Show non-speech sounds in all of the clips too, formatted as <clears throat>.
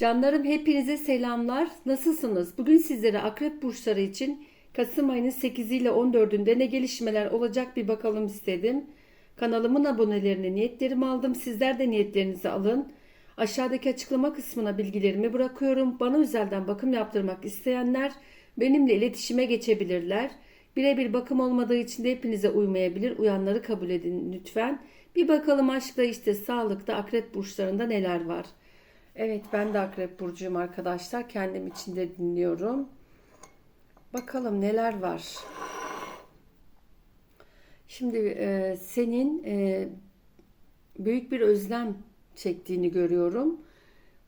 Canlarım hepinize selamlar. Nasılsınız? Bugün sizlere akrep burçları için Kasım ayının 8 ile 14'ünde ne gelişmeler olacak bir bakalım istedim. Kanalımın abonelerine niyetlerimi aldım. Sizler de niyetlerinizi alın. Aşağıdaki açıklama kısmına bilgilerimi bırakıyorum. Bana özelden bakım yaptırmak isteyenler benimle iletişime geçebilirler. Birebir bakım olmadığı için de hepinize uymayabilir. Uyanları kabul edin lütfen. Bir bakalım aşkla işte sağlıkta akrep burçlarında neler var. Evet ben de akrep burcuyum arkadaşlar. Kendim için de dinliyorum. Bakalım neler var. Şimdi e, senin e, büyük bir özlem çektiğini görüyorum.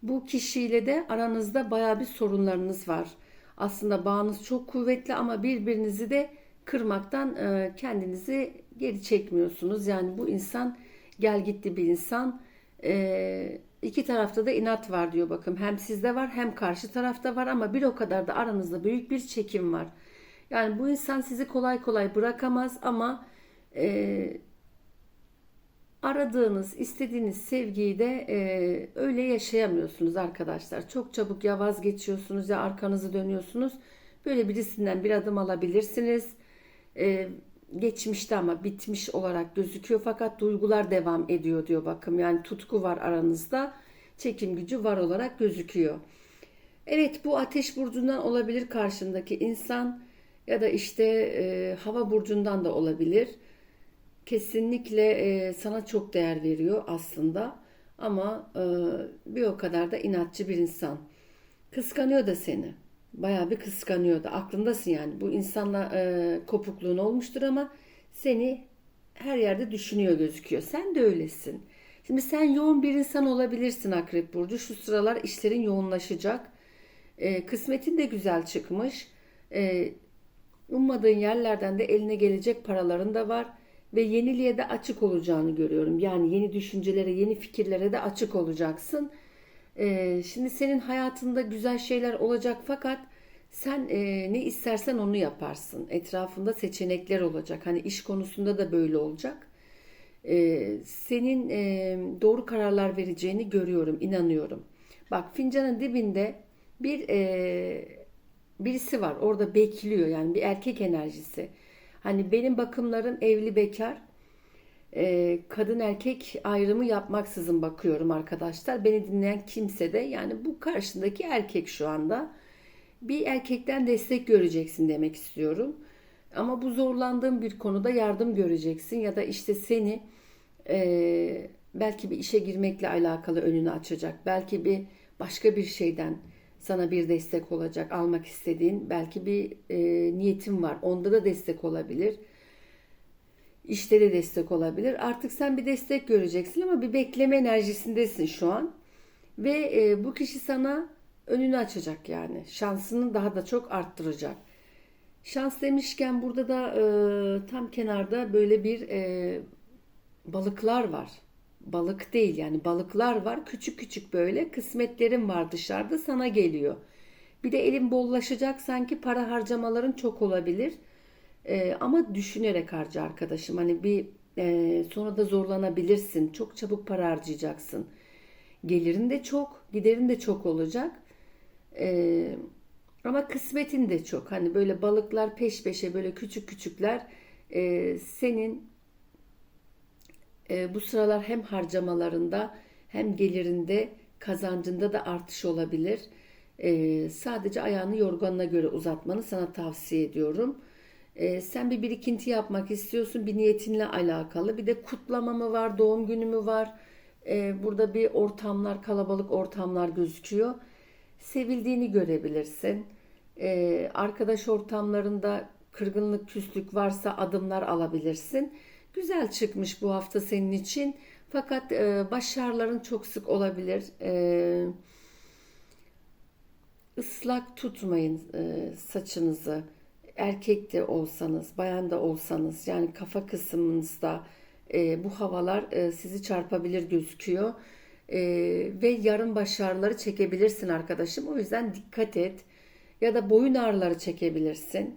Bu kişiyle de aranızda baya bir sorunlarınız var. Aslında bağınız çok kuvvetli ama birbirinizi de kırmaktan e, kendinizi geri çekmiyorsunuz. Yani bu insan gel gitti bir insan. E, iki tarafta da inat var diyor bakın. Hem sizde var hem karşı tarafta var ama bir o kadar da aranızda büyük bir çekim var. Yani bu insan sizi kolay kolay bırakamaz ama e, aradığınız, istediğiniz sevgiyi de e, öyle yaşayamıyorsunuz arkadaşlar. Çok çabuk ya vazgeçiyorsunuz ya arkanızı dönüyorsunuz. Böyle birisinden bir adım alabilirsiniz. E, geçmişte ama bitmiş olarak gözüküyor fakat duygular devam ediyor diyor bakım. Yani tutku var aranızda. Çekim gücü var olarak gözüküyor. Evet bu ateş burcundan olabilir karşındaki insan ya da işte e, hava burcundan da olabilir kesinlikle e, sana çok değer veriyor aslında ama e, bir o kadar da inatçı bir insan. Kıskanıyor da seni. Bayağı bir kıskanıyor da. Aklındasın yani. Bu insanla e, kopukluğun olmuştur ama seni her yerde düşünüyor gözüküyor. Sen de öylesin. Şimdi sen yoğun bir insan olabilirsin Akrep Burcu. Şu sıralar işlerin yoğunlaşacak. E, kısmetin de güzel çıkmış. E, ummadığın yerlerden de eline gelecek paraların da var ve yeniliğe de açık olacağını görüyorum. Yani yeni düşüncelere, yeni fikirlere de açık olacaksın. Ee, şimdi senin hayatında güzel şeyler olacak fakat sen e, ne istersen onu yaparsın. Etrafında seçenekler olacak. Hani iş konusunda da böyle olacak. Ee, senin e, doğru kararlar vereceğini görüyorum, inanıyorum. Bak fincanın dibinde bir e, birisi var. Orada bekliyor yani bir erkek enerjisi. Hani benim bakımlarım evli bekar. E, kadın erkek ayrımı yapmaksızın bakıyorum arkadaşlar. Beni dinleyen kimse de yani bu karşındaki erkek şu anda bir erkekten destek göreceksin demek istiyorum. Ama bu zorlandığın bir konuda yardım göreceksin ya da işte seni e, belki bir işe girmekle alakalı önünü açacak. Belki bir başka bir şeyden sana bir destek olacak almak istediğin belki bir e, niyetin var onda da destek olabilir işte de destek olabilir artık sen bir destek göreceksin ama bir bekleme enerjisindesin şu an ve e, bu kişi sana önünü açacak yani şansını daha da çok arttıracak şans demişken burada da e, tam kenarda böyle bir e, balıklar var balık değil yani balıklar var. Küçük küçük böyle kısmetlerin var dışarıda sana geliyor. Bir de elin bollaşacak sanki para harcamaların çok olabilir. Ee, ama düşünerek harca arkadaşım. Hani bir e, sonra da zorlanabilirsin. Çok çabuk para harcayacaksın. Gelirin de çok, giderin de çok olacak. Ee, ama kısmetin de çok. Hani böyle balıklar peş peşe böyle küçük küçükler e, senin e, bu sıralar hem harcamalarında hem gelirinde kazancında da artış olabilir. E, sadece ayağını yorganına göre uzatmanı sana tavsiye ediyorum. E, sen bir birikinti yapmak istiyorsun bir niyetinle alakalı. Bir de kutlama mı var, doğum günü mü var? E, burada bir ortamlar, kalabalık ortamlar gözüküyor. Sevildiğini görebilirsin. E, arkadaş ortamlarında kırgınlık, küslük varsa adımlar alabilirsin. Güzel çıkmış bu hafta senin için. Fakat e, başarıların çok sık olabilir. E, ıslak tutmayın e, saçınızı. Erkek de olsanız, bayan da olsanız yani kafa kısmınızda e, bu havalar e, sizi çarpabilir gözüküyor. E, ve yarım başarıları çekebilirsin arkadaşım. O yüzden dikkat et. Ya da boyun ağrıları çekebilirsin.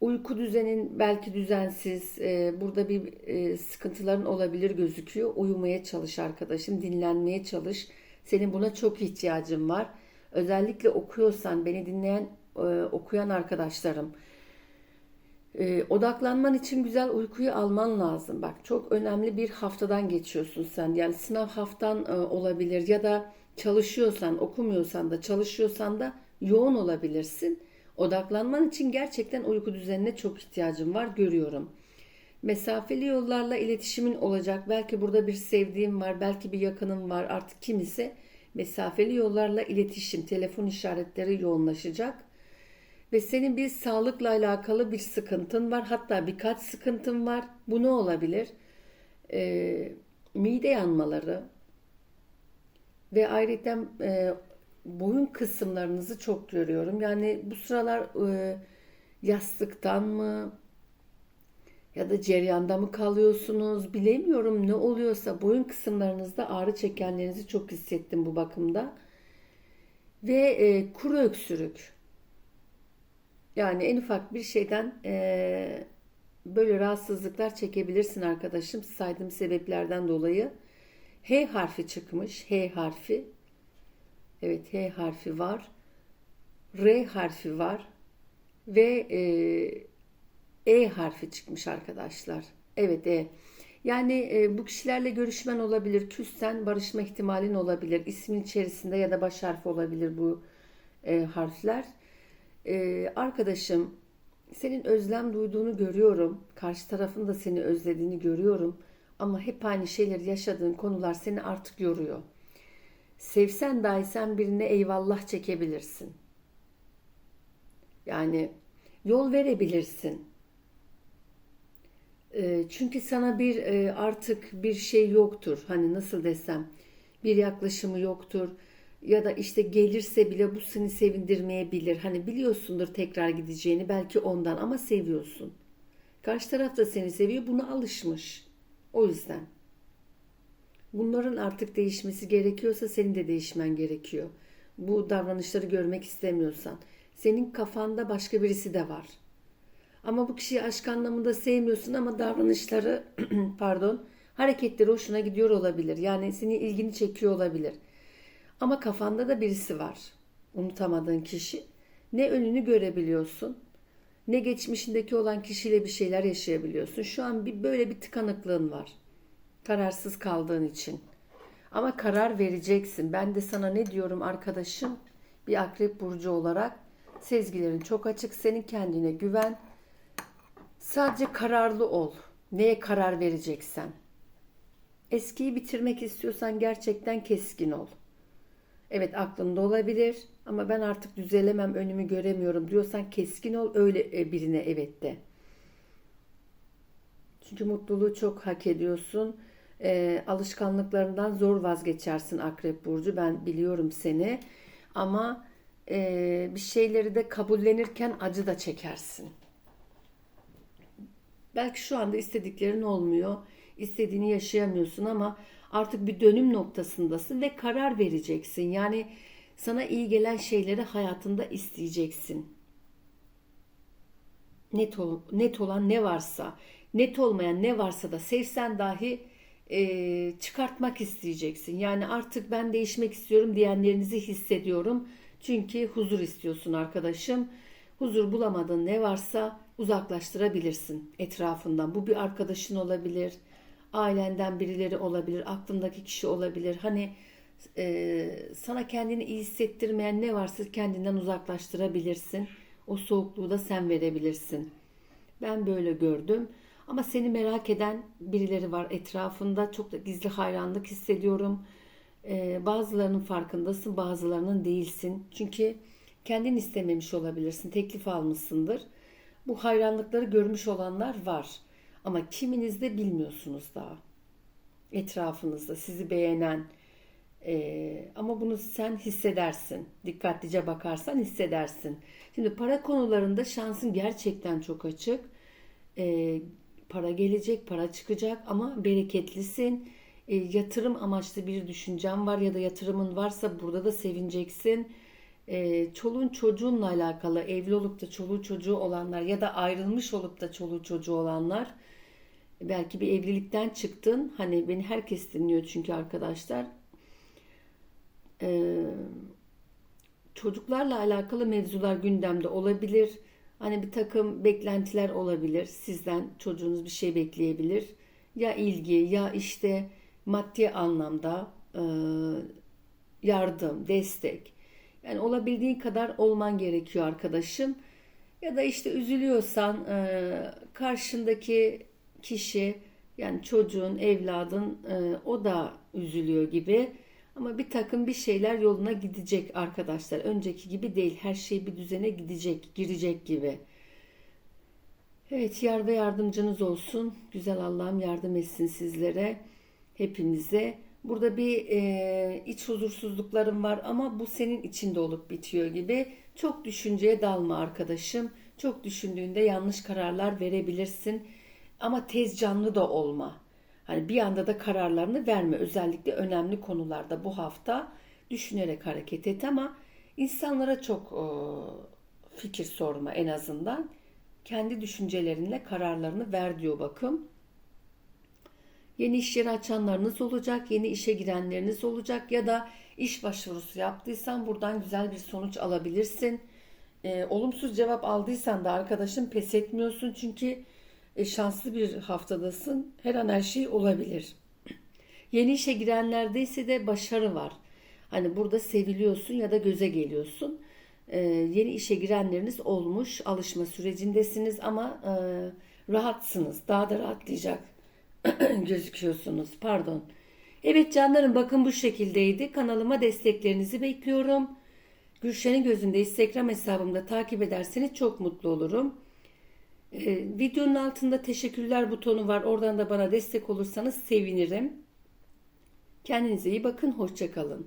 Uyku düzenin belki düzensiz, e, burada bir e, sıkıntıların olabilir gözüküyor. Uyumaya çalış arkadaşım, dinlenmeye çalış. Senin buna çok ihtiyacın var. Özellikle okuyorsan, beni dinleyen, e, okuyan arkadaşlarım. E, odaklanman için güzel uykuyu alman lazım. Bak çok önemli bir haftadan geçiyorsun sen. Yani sınav haftan e, olabilir ya da çalışıyorsan, okumuyorsan da çalışıyorsan da yoğun olabilirsin. Odaklanman için gerçekten uyku düzenine çok ihtiyacım var görüyorum. Mesafeli yollarla iletişimin olacak. Belki burada bir sevdiğim var, belki bir yakınım var. Artık kim ise mesafeli yollarla iletişim, telefon işaretleri yoğunlaşacak. Ve senin bir sağlıkla alakalı bir sıkıntın var. Hatta birkaç sıkıntın var. Bu ne olabilir? Ee, mide yanmaları ve ayrıca e, boyun kısımlarınızı çok görüyorum. Yani bu sıralar e, yastıktan mı ya da ceryanda mı kalıyorsunuz bilemiyorum ne oluyorsa boyun kısımlarınızda ağrı çekenlerinizi çok hissettim bu bakımda. Ve e, kuru öksürük. Yani en ufak bir şeyden e, böyle rahatsızlıklar çekebilirsin arkadaşım saydığım sebeplerden dolayı. H harfi çıkmış. H harfi. Evet H harfi var. R harfi var. Ve e, E harfi çıkmış arkadaşlar. Evet E. Yani e, bu kişilerle görüşmen olabilir. Küssen barışma ihtimalin olabilir. İsmin içerisinde ya da baş harfi olabilir bu e, harfler. E, arkadaşım senin özlem duyduğunu görüyorum. Karşı tarafın da seni özlediğini görüyorum. Ama hep aynı şeyleri yaşadığın konular seni artık yoruyor. Sevsen dahi sen birine eyvallah çekebilirsin. Yani yol verebilirsin. E, çünkü sana bir e, artık bir şey yoktur. Hani nasıl desem bir yaklaşımı yoktur. Ya da işte gelirse bile bu seni sevindirmeyebilir. Hani biliyorsundur tekrar gideceğini belki ondan ama seviyorsun. Karşı taraf da seni seviyor. Buna alışmış. O yüzden. Bunların artık değişmesi gerekiyorsa senin de değişmen gerekiyor. Bu davranışları görmek istemiyorsan. Senin kafanda başka birisi de var. Ama bu kişiyi aşk anlamında sevmiyorsun ama davranışları <clears throat> pardon hareketleri hoşuna gidiyor olabilir. Yani senin ilgini çekiyor olabilir. Ama kafanda da birisi var. Unutamadığın kişi. Ne önünü görebiliyorsun ne geçmişindeki olan kişiyle bir şeyler yaşayabiliyorsun. Şu an bir böyle bir tıkanıklığın var. Kararsız kaldığın için. Ama karar vereceksin. Ben de sana ne diyorum arkadaşım? Bir akrep burcu olarak sezgilerin çok açık. Senin kendine güven. Sadece kararlı ol. Neye karar vereceksen. Eskiyi bitirmek istiyorsan gerçekten keskin ol. Evet aklında olabilir ama ben artık düzelemem önümü göremiyorum diyorsan keskin ol öyle e, birine evet de. Çünkü mutluluğu çok hak ediyorsun. E, alışkanlıklarından zor vazgeçersin Akrep Burcu. Ben biliyorum seni. Ama e, bir şeyleri de kabullenirken acı da çekersin. Belki şu anda istediklerin olmuyor. istediğini yaşayamıyorsun ama artık bir dönüm noktasındasın ve karar vereceksin. Yani sana iyi gelen şeyleri hayatında isteyeceksin. Net, ol, net olan ne varsa, net olmayan ne varsa da sevsen dahi e, çıkartmak isteyeceksin. Yani artık ben değişmek istiyorum diyenlerinizi hissediyorum. Çünkü huzur istiyorsun arkadaşım. Huzur bulamadığın ne varsa uzaklaştırabilirsin etrafından. Bu bir arkadaşın olabilir, ailenden birileri olabilir, aklındaki kişi olabilir. Hani e, sana kendini iyi hissettirmeyen ne varsa kendinden uzaklaştırabilirsin. O soğukluğu da sen verebilirsin. Ben böyle gördüm. Ama seni merak eden birileri var etrafında. Çok da gizli hayranlık hissediyorum. E, bazılarının farkındasın, bazılarının değilsin. Çünkü kendin istememiş olabilirsin. Teklif almışsındır. Bu hayranlıkları görmüş olanlar var. Ama kiminiz de bilmiyorsunuz daha. Etrafınızda sizi beğenen, ee, ama bunu sen hissedersin. Dikkatlice bakarsan hissedersin. Şimdi para konularında şansın gerçekten çok açık. Ee, para gelecek, para çıkacak ama bereketlisin. Ee, yatırım amaçlı bir düşüncen var ya da yatırımın varsa burada da sevineceksin. Ee, çoluğun çocuğunla alakalı evli olup da çoluğu çocuğu olanlar ya da ayrılmış olup da çoluğu çocuğu olanlar belki bir evlilikten çıktın. Hani beni herkes dinliyor çünkü arkadaşlar Ee, çocuklarla alakalı mevzular gündemde olabilir. Hani bir takım beklentiler olabilir. Sizden çocuğunuz bir şey bekleyebilir. Ya ilgi ya işte maddi anlamda e, yardım, destek. Yani olabildiğin kadar olman gerekiyor arkadaşım. Ya da işte üzülüyorsan e, karşındaki kişi yani çocuğun, evladın e, o da üzülüyor gibi. Ama bir takım bir şeyler yoluna gidecek arkadaşlar. Önceki gibi değil. Her şey bir düzene gidecek, girecek gibi. Evet, yar ve yardımcınız olsun. Güzel Allah'ım yardım etsin sizlere, hepimize. Burada bir e, iç huzursuzluklarım var ama bu senin içinde olup bitiyor gibi. Çok düşünceye dalma arkadaşım. Çok düşündüğünde yanlış kararlar verebilirsin. Ama tez canlı da olma. Hani bir anda da kararlarını verme. Özellikle önemli konularda bu hafta düşünerek hareket et ama insanlara çok e, fikir sorma en azından. Kendi düşüncelerinle kararlarını ver diyor bakım. Yeni iş yeri açanlarınız olacak, yeni işe girenleriniz olacak ya da iş başvurusu yaptıysan buradan güzel bir sonuç alabilirsin. E, olumsuz cevap aldıysan da arkadaşım pes etmiyorsun çünkü e, şanslı bir haftadasın. Her an her şey olabilir. Yeni işe girenlerde ise de başarı var. Hani burada seviliyorsun ya da göze geliyorsun. E, yeni işe girenleriniz olmuş, alışma sürecindesiniz ama e, rahatsınız. Daha da rahatlayacak <clears throat> gözüküyorsunuz. Pardon. Evet canlarım bakın bu şekildeydi. Kanalıma desteklerinizi bekliyorum. Gülşen'in gözünde Instagram hesabımda takip ederseniz çok mutlu olurum. Ee, videonun altında teşekkürler butonu var. Oradan da bana destek olursanız sevinirim. Kendinize iyi bakın. Hoşçakalın.